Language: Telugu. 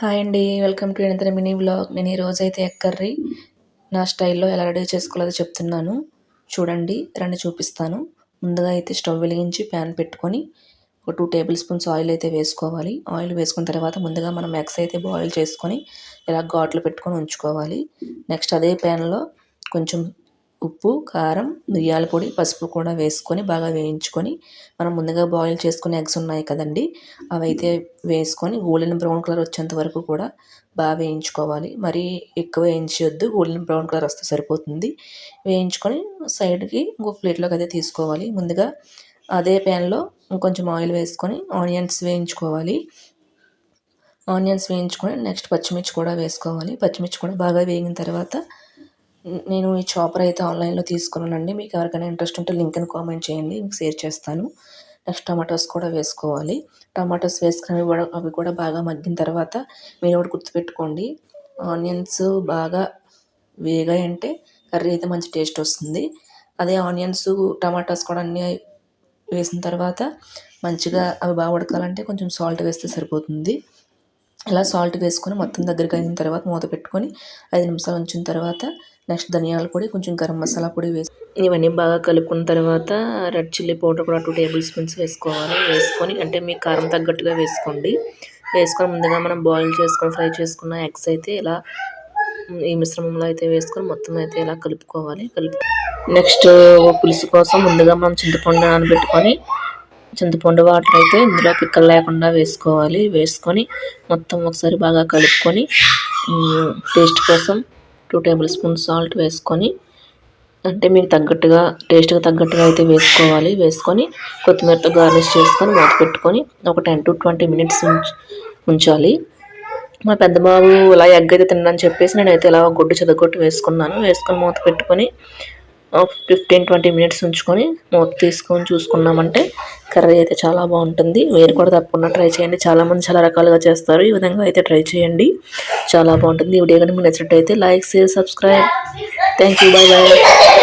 హాయ్ అండి welcome to Anantaram mini blog నేను ఈరోజు అయితే ఎగ్ కర్రీ. నా స్టైల్లో ఎలా రెడీ చేసుకోలేదో చెప్తున్నాను. చూడండి రండి చూపిస్తాను. ముందుగా అయితే స్టవ్ వెలిగించి ప్యాన్ పెట్టుకొని ఒక టూ టేబుల్ స్పూన్స్ ఆయిల్ అయితే వేసుకోవాలి. ఆయిల్ వేసుకున్న తర్వాత ముందుగా మనం ఎగ్స్ అయితే బాయిల్ చేసుకొని ఇలా ఘాట్లు పెట్టుకొని ఉంచుకోవాలి. నెక్స్ట్ అదే ప్యాన్లో కొంచెం ఉప్పు కారం మిరియాల పొడి పసుపు కూడా వేసుకొని బాగా వేయించుకొని మనం ముందుగా బాయిల్ చేసుకునే ఎగ్స్ ఉన్నాయి కదండి అవైతే వేసుకొని గోల్డెన్ బ్రౌన్ కలర్ వచ్చేంత వరకు కూడా బాగా వేయించుకోవాలి. మరీ ఎక్కువ వేయించొద్దు గోల్డెన్ బ్రౌన్ కలర్ వస్తే సరిపోతుంది. వేయించుకొని సైడ్కి ఇంకో ప్లేట్లోకి అయితే తీసుకోవాలి. ముందుగా అదే ప్యాన్లో ఇంకొంచెం ఆయిల్ వేసుకొని ఆనియన్స్ వేయించుకోవాలి. ఆనియన్స్ వేయించుకొని నెక్స్ట్ పచ్చిమిర్చి కూడా వేసుకోవాలి. పచ్చిమిర్చి కూడా బాగా వేగిన తర్వాత నేను ఈ చాపర్ అయితే ఆన్లైన్లో తీసుకున్నానండి. మీకు ఎవరికైనా ఇంట్రెస్ట్ ఉంటే లింక్ని కామెంట్ చేయండి. మీకు షేర్ చేస్తాను. నెక్స్ట్ టమాటోస్ కూడా వేసుకోవాలి. టమాటోస్ వేసుకుని అవి కూడా బాగా మగ్గిన తర్వాత మీరు ఒకటి గుర్తుపెట్టుకోండి. ఆనియన్స్ బాగా వేగాయి అంటే కర్రీ అయితే మంచి టేస్ట్ వస్తుంది. అదే ఆనియన్స్ టమాటాస్ కూడా అన్నీ వేసిన తర్వాత మంచిగా అవి బాగా ఉడకాలంటే కొంచెం సాల్ట్ వేస్తే సరిపోతుంది. ఇలా సాల్ట్ వేసుకొని మొత్తం దగ్గరికి అయిన తర్వాత మూత పెట్టుకొని ఐదు నిమిషాలు ఉంచిన తర్వాత నెక్స్ట్ ధనియాల పొడి కొంచెం గరం మసాలా పొడి వేసి ఇవన్నీ బాగా కలుపుకున్న తర్వాత రెడ్ చిల్లీ పౌడర్ కూడా టూ టేబుల్ స్పూన్స్ వేసుకోవాలి. వేసుకొని అంటే మీ కారం తగ్గట్టుగా వేసుకోండి. వేసుకొని ముందుగా మనం బాయిల్ చేసుకొని ఫ్రై చేసుకున్న ఎగ్స్ అయితే ఇలా ఈ మిశ్రమంలో అయితే వేసుకొని మొత్తం అయితే ఇలా కలుపుకోవాలి. కలుపు నెక్స్ట్ పులుసు కోసం ముందుగా మనం చింతపండు నానబెట్టుకొని చింతపండు వాటర్ అయితే ఇందులో పిక్కలు లేకుండా వేసుకోవాలి. వేసుకొని మొత్తం ఒకసారి బాగా కలుపుకొని టేస్ట్ కోసం టూ టేబుల్ స్పూన్ సాల్ట్ వేసుకొని అంటే మీకు తగ్గట్టుగా టేస్ట్గా తగ్గట్టుగా అయితే వేసుకోవాలి. వేసుకొని కొత్తిమీరతో గార్నిష్ చేసుకొని మూత పెట్టుకొని ఒక టెన్ టు ట్వంటీ మినిట్స్ ఉంచాలి. మా పెద్ద బాబు ఇలా ఎగ్ అయితే తినని చెప్పేసి నేనైతే ఇలా గుడ్డు చెదగొట్టు వేసుకున్నాను. వేసుకొని మూత పెట్టుకొని ఫిఫ్టీన్ ట్వంటీ మినిట్స్ ఉంచుకొని మూత తీసుకొని చూసుకున్నామంటే కర్రీ అయితే చాలా బాగుంటుంది. మీరు కూడా తప్పకుండా ట్రై చేయండి. చాలామంది చాలా రకాలుగా చేస్తారు. ఈ విధంగా అయితే ట్రై చేయండి. చాలా బాగుంటుంది. ఈ వీడియో కానీ మీకు నచ్చినట్టయితే like share subscribe. Thank you bye bye